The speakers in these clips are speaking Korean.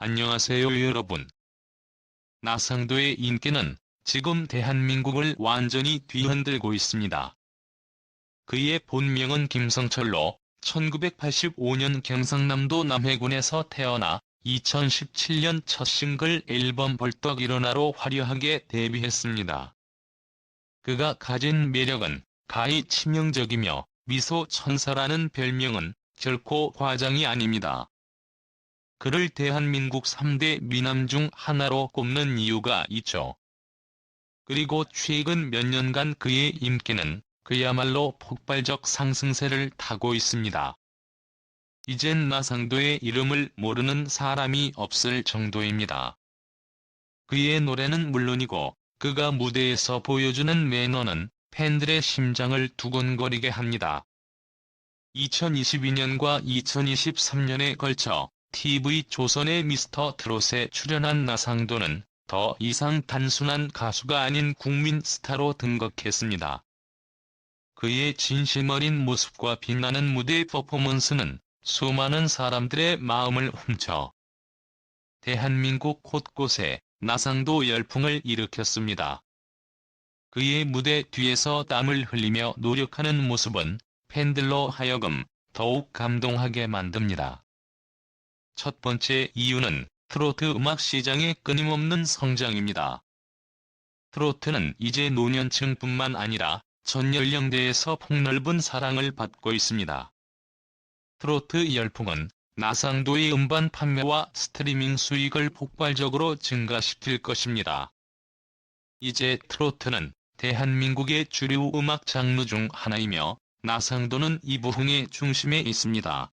안녕하세요 여러분. 나상도의 인기는 지금 대한민국을 완전히 뒤흔들고 있습니다. 그의 본명은 김성철로 1985년 경상남도 남해군에서 태어나 2017년 첫 싱글 앨범 벌떡 일어나로 화려하게 데뷔했습니다. 그가 가진 매력은 가히 치명적이며 미소 천사라는 별명은 결코 과장이 아닙니다. 그를 대한민국 3대 미남 중 하나로 꼽는 이유가 있죠. 그리고 최근 몇 년간 그의 인기는 그야말로 폭발적 상승세를 타고 있습니다. 이젠 나상도의 이름을 모르는 사람이 없을 정도입니다. 그의 노래는 물론이고 그가 무대에서 보여주는 매너는 팬들의 심장을 두근거리게 합니다. 2022년과 2023년에 걸쳐 TV 조선의 미스터 트롯에 출연한 나상도는 더 이상 단순한 가수가 아닌 국민 스타로 등극했습니다. 그의 진심 어린 모습과 빛나는 무대 퍼포먼스는 수많은 사람들의 마음을 훔쳐 대한민국 곳곳에 나상도 열풍을 일으켰습니다. 그의 무대 뒤에서 땀을 흘리며 노력하는 모습은 팬들로 하여금 더욱 감동하게 만듭니다. 첫 번째 이유는 트로트 음악 시장의 끊임없는 성장입니다. 트로트는 이제 노년층뿐만 아니라 전 연령대에서 폭넓은 사랑을 받고 있습니다. 트로트 열풍은 나상도의 음반 판매와 스트리밍 수익을 폭발적으로 증가시킬 것입니다. 이제 트로트는 대한민국의 주류 음악 장르 중 하나이며 나상도는 이 부흥의 중심에 있습니다.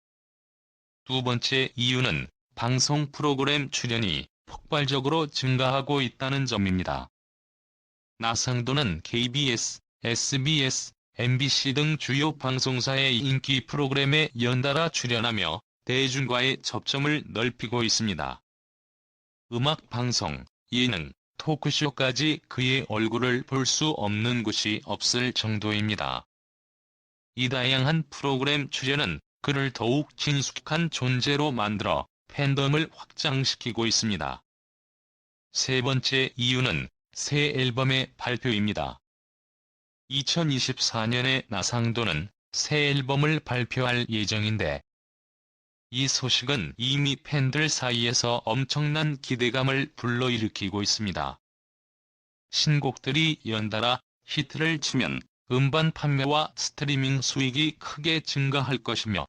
두 번째 이유는 방송 프로그램 출연이 폭발적으로 증가하고 있다는 점입니다. 나상도는 KBS, SBS, MBC 등 주요 방송사의 인기 프로그램에 연달아 출연하며 대중과의 접점을 넓히고 있습니다. 음악 방송, 예능, 토크쇼까지 그의 얼굴을 볼 수 없는 곳이 없을 정도입니다. 이 다양한 프로그램 출연은 그를 더욱 친숙한 존재로 만들어 팬덤을 확장시키고 있습니다. 세 번째 이유는 새 앨범의 발표입니다. 2024년에 나상도는 새 앨범을 발표할 예정인데 이 소식은 이미 팬들 사이에서 엄청난 기대감을 불러일으키고 있습니다. 신곡들이 연달아 히트를 치면 음반 판매와 스트리밍 수익이 크게 증가할 것이며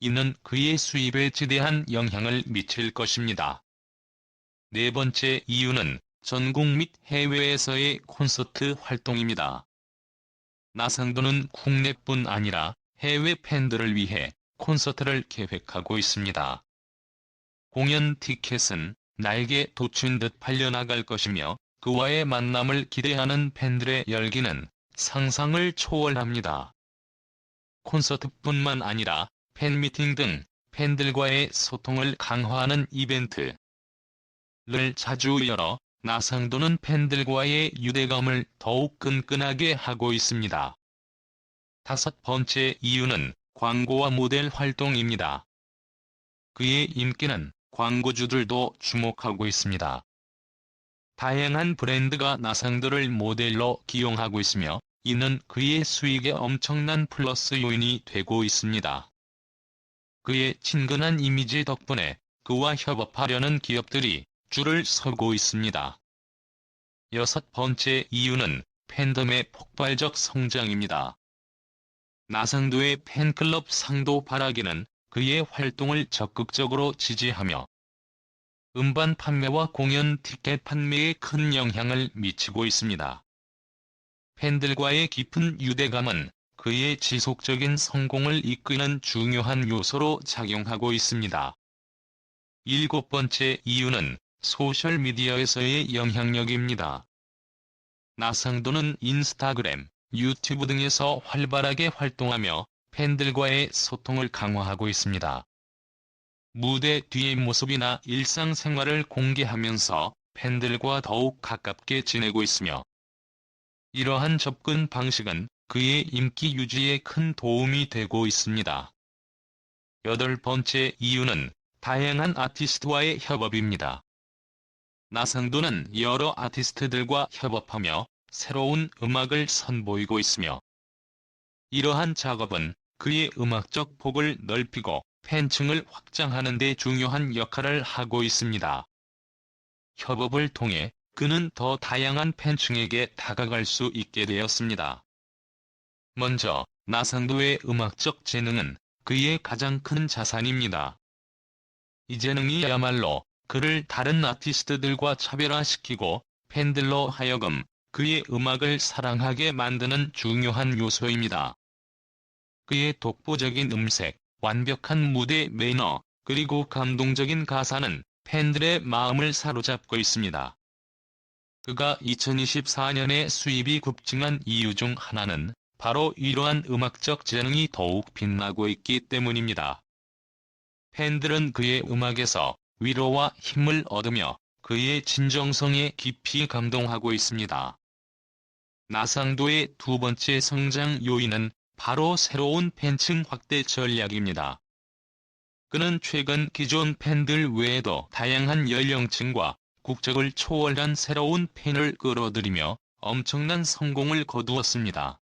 이는 그의 수입에 지대한 영향을 미칠 것입니다. 네 번째 이유는 전국 및 해외에서의 콘서트 활동입니다. 나상도는 국내뿐 아니라 해외 팬들을 위해 콘서트를 계획하고 있습니다. 공연 티켓은 날개 돋친 듯 팔려나갈 것이며 그와의 만남을 기대하는 팬들의 열기는 상상을 초월합니다. 콘서트뿐만 아니라 팬미팅 등 팬들과의 소통을 강화하는 이벤트를 자주 열어 나상도는 팬들과의 유대감을 더욱 끈끈하게 하고 있습니다. 다섯 번째 이유는 광고와 모델 활동입니다. 그의 인기는 광고주들도 주목하고 있습니다. 다양한 브랜드가 나상도를 모델로 기용하고 있으며 이는 그의 수익에 엄청난 플러스 요인이 되고 있습니다. 그의 친근한 이미지 덕분에 그와 협업하려는 기업들이 줄을 서고 있습니다. 여섯 번째 이유는 팬덤의 폭발적 성장입니다. 나상도의 팬클럽 상도 바라기는 그의 활동을 적극적으로 지지하며 음반 판매와 공연 티켓 판매에 큰 영향을 미치고 있습니다. 팬들과의 깊은 유대감은 그의 지속적인 성공을 이끄는 중요한 요소로 작용하고 있습니다. 일곱 번째 이유는 소셜미디어에서의 영향력입니다. 나상도는 인스타그램, 유튜브 등에서 활발하게 활동하며 팬들과의 소통을 강화하고 있습니다. 무대 뒤의 모습이나 일상생활을 공개하면서 팬들과 더욱 가깝게 지내고 있으며 이러한 접근 방식은 그의 인기 유지에 큰 도움이 되고 있습니다. 여덟 번째 이유는 다양한 아티스트와의 협업입니다. 나상도는 여러 아티스트들과 협업하며 새로운 음악을 선보이고 있으며 이러한 작업은 그의 음악적 폭을 넓히고 팬층을 확장하는 데 중요한 역할을 하고 있습니다. 협업을 통해 그는 더 다양한 팬층에게 다가갈 수 있게 되었습니다. 먼저 나상도의 음악적 재능은 그의 가장 큰 자산입니다. 이 재능이야말로 그를 다른 아티스트들과 차별화시키고 팬들로 하여금 그의 음악을 사랑하게 만드는 중요한 요소입니다. 그의 독보적인 음색, 완벽한 무대 매너, 그리고 감동적인 가사는 팬들의 마음을 사로잡고 있습니다. 그가 2024년에 수입이 급증한 이유 중 하나는 바로 이러한 음악적 재능이 더욱 빛나고 있기 때문입니다. 팬들은 그의 음악에서 위로와 힘을 얻으며 그의 진정성에 깊이 감동하고 있습니다. 나상도의 두 번째 성장 요인은 바로 새로운 팬층 확대 전략입니다. 그는 최근 기존 팬들 외에도 다양한 연령층과 국적을 초월한 새로운 팬을 끌어들이며 엄청난 성공을 거두었습니다.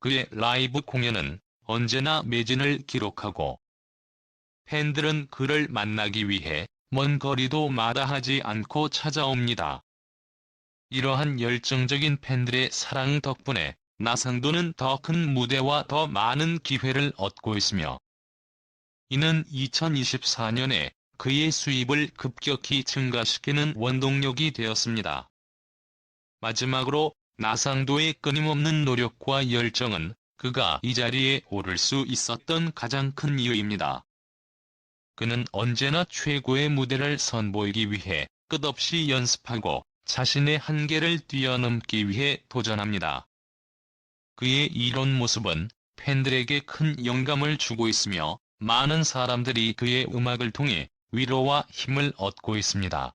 그의 라이브 공연은 언제나 매진을 기록하고 팬들은 그를 만나기 위해 먼 거리도 마다하지 않고 찾아옵니다. 이러한 열정적인 팬들의 사랑 덕분에 나상도는 더 큰 무대와 더 많은 기회를 얻고 있으며 이는 2024년에 그의 수입을 급격히 증가시키는 원동력이 되었습니다. 마지막으로 나상도의 끊임없는 노력과 열정은 그가 이 자리에 오를 수 있었던 가장 큰 이유입니다. 그는 언제나 최고의 무대를 선보이기 위해 끝없이 연습하고 자신의 한계를 뛰어넘기 위해 도전합니다. 그의 이런 모습은 팬들에게 큰 영감을 주고 있으며 많은 사람들이 그의 음악을 통해 위로와 힘을 얻고 있습니다.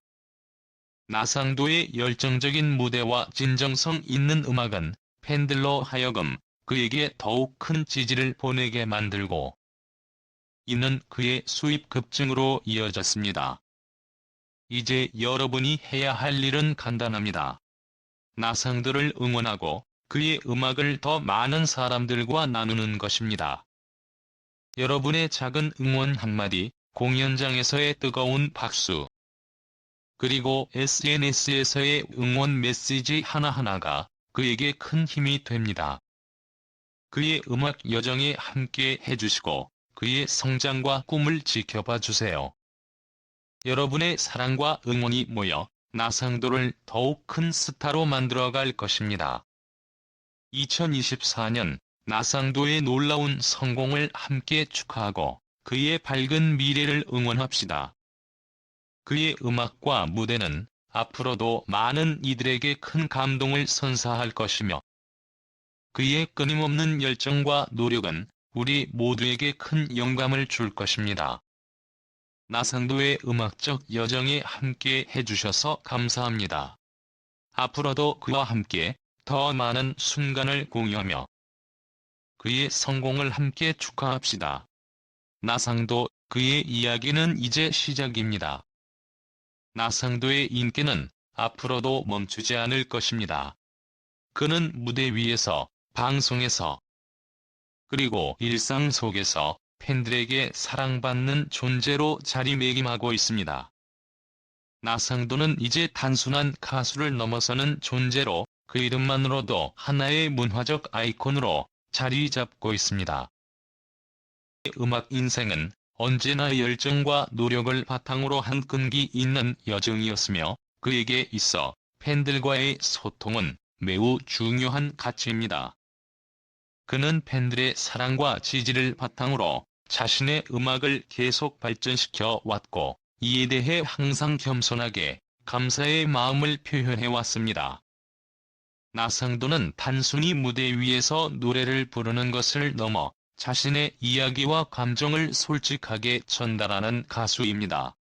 나상도의 열정적인 무대와 진정성 있는 음악은 팬들로 하여금 그에게 더욱 큰 지지를 보내게 만들고 이는 그의 수입 급증으로 이어졌습니다. 이제 여러분이 해야 할 일은 간단합니다. 나상도를 응원하고 그의 음악을 더 많은 사람들과 나누는 것입니다. 여러분의 작은 응원 한마디, 공연장에서의 뜨거운 박수, 그리고 SNS에서의 응원 메시지 하나하나가 그에게 큰 힘이 됩니다. 그의 음악 여정에 함께 해주시고 그의 성장과 꿈을 지켜봐 주세요. 여러분의 사랑과 응원이 모여 나상도를 더욱 큰 스타로 만들어갈 것입니다. 2024년 나상도의 놀라운 성공을 함께 축하하고 그의 밝은 미래를 응원합시다. 그의 음악과 무대는 앞으로도 많은 이들에게 큰 감동을 선사할 것이며 그의 끊임없는 열정과 노력은 우리 모두에게 큰 영감을 줄 것입니다. 나상도의 음악적 여정에 함께 해주셔서 감사합니다. 앞으로도 그와 함께 더 많은 순간을 공유하며 그의 성공을 함께 축하합시다. 나상도 그의 이야기는 이제 시작입니다. 나상도의 인기는 앞으로도 멈추지 않을 것입니다. 그는 무대 위에서, 방송에서, 그리고 일상 속에서 팬들에게 사랑받는 존재로 자리매김하고 있습니다. 나상도는 이제 단순한 가수를 넘어서는 존재로 그 이름만으로도 하나의 문화적 아이콘으로 자리 잡고 있습니다. 음악 인생은 언제나 열정과 노력을 바탕으로 한 끈기 있는 여정이었으며 그에게 있어 팬들과의 소통은 매우 중요한 가치입니다. 그는 팬들의 사랑과 지지를 바탕으로 자신의 음악을 계속 발전시켜 왔고 이에 대해 항상 겸손하게 감사의 마음을 표현해 왔습니다. 나상도는 단순히 무대 위에서 노래를 부르는 것을 넘어 자신의 이야기와 감정을 솔직하게 전달하는 가수입니다.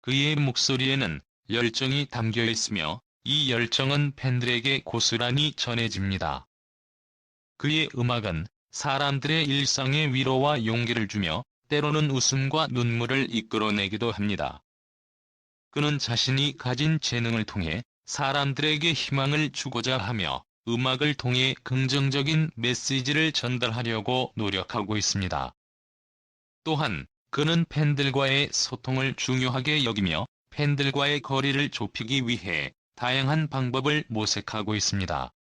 그의 목소리에는 열정이 담겨 있으며 이 열정은 팬들에게 고스란히 전해집니다. 그의 음악은 사람들의 일상에 위로와 용기를 주며 때로는 웃음과 눈물을 이끌어내기도 합니다. 그는 자신이 가진 재능을 통해 사람들에게 희망을 주고자 하며 음악을 통해 긍정적인 메시지를 전달하려고 노력하고 있습니다. 또한 그는 팬들과의 소통을 중요하게 여기며 팬들과의 거리를 좁히기 위해 다양한 방법을 모색하고 있습니다.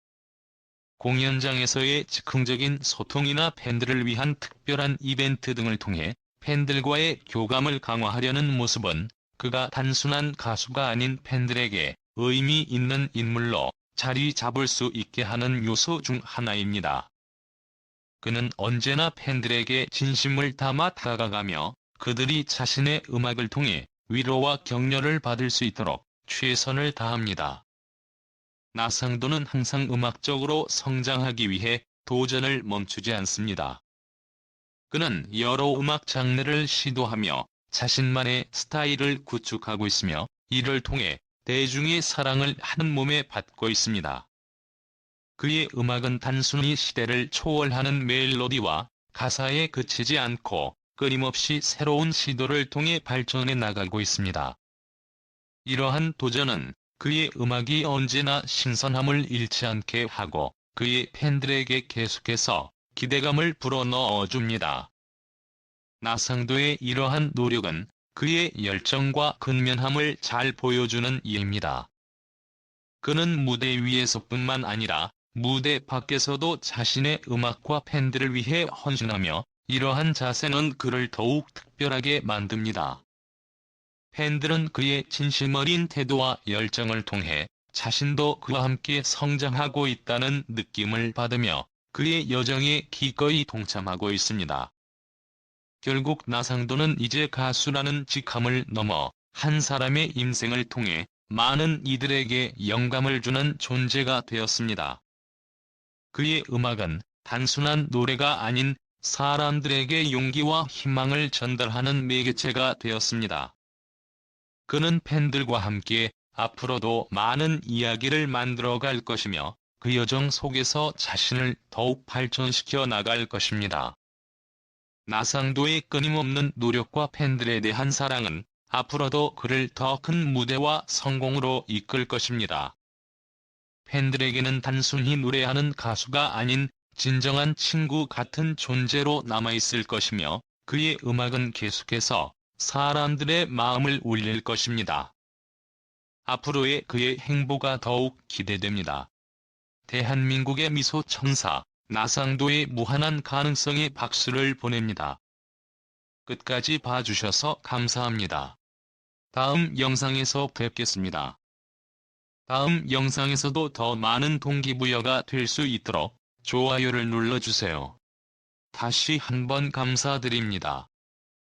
공연장에서의 즉흥적인 소통이나 팬들을 위한 특별한 이벤트 등을 통해 팬들과의 교감을 강화하려는 모습은 그가 단순한 가수가 아닌 팬들에게 의미 있는 인물로 자리 잡을 수 있게 하는 요소 중 하나입니다. 그는 언제나 팬들에게 진심을 담아 다가가며 그들이 자신의 음악을 통해 위로와 격려를 받을 수 있도록 최선을 다합니다. 나상도는 항상 음악적으로 성장하기 위해 도전을 멈추지 않습니다. 그는 여러 음악 장르를 시도하며 자신만의 스타일을 구축하고 있으며 이를 통해 대중의 사랑을 한 몸에 받고 있습니다. 그의 음악은 단순히 시대를 초월하는 멜로디와 가사에 그치지 않고 끊임없이 새로운 시도를 통해 발전해 나가고 있습니다. 이러한 도전은 그의 음악이 언제나 신선함을 잃지 않게 하고 그의 팬들에게 계속해서 기대감을 불어넣어 줍니다. 나상도의 이러한 노력은 그의 열정과 근면함을 잘 보여주는 예입니다. 그는 무대 위에서뿐만 아니라 무대 밖에서도 자신의 음악과 팬들을 위해 헌신하며 이러한 자세는 그를 더욱 특별하게 만듭니다. 팬들은 그의 진심 어린 태도와 열정을 통해 자신도 그와 함께 성장하고 있다는 느낌을 받으며 그의 여정에 기꺼이 동참하고 있습니다. 결국 나상도는 이제 가수라는 직함을 넘어 한 사람의 인생을 통해 많은 이들에게 영감을 주는 존재가 되었습니다. 그의 음악은 단순한 노래가 아닌 사람들에게 용기와 희망을 전달하는 매개체가 되었습니다. 그는 팬들과 함께 앞으로도 많은 이야기를 만들어 갈 것이며 그 여정 속에서 자신을 더욱 발전시켜 나갈 것입니다. 나상도의 끊임없는 노력과 팬들에 대한 사랑은 앞으로도 그를 더 큰 무대와 성공으로 이끌 것입니다. 팬들에게는 단순히 노래하는 가수가 아닌 진정한 친구 같은 존재로 남아있을 것이며 그의 음악은 계속해서 사람들의 마음을 울릴 것입니다. 앞으로의 그의 행보가 더욱 기대됩니다. 대한민국의 미소 천사 나상도의 무한한 가능성에 박수를 보냅니다. 끝까지 봐주셔서 감사합니다. 다음 영상에서 뵙겠습니다. 다음 영상에서도 더 많은 동기부여가 될 수 있도록 좋아요를 눌러주세요. 다시 한번 감사드립니다.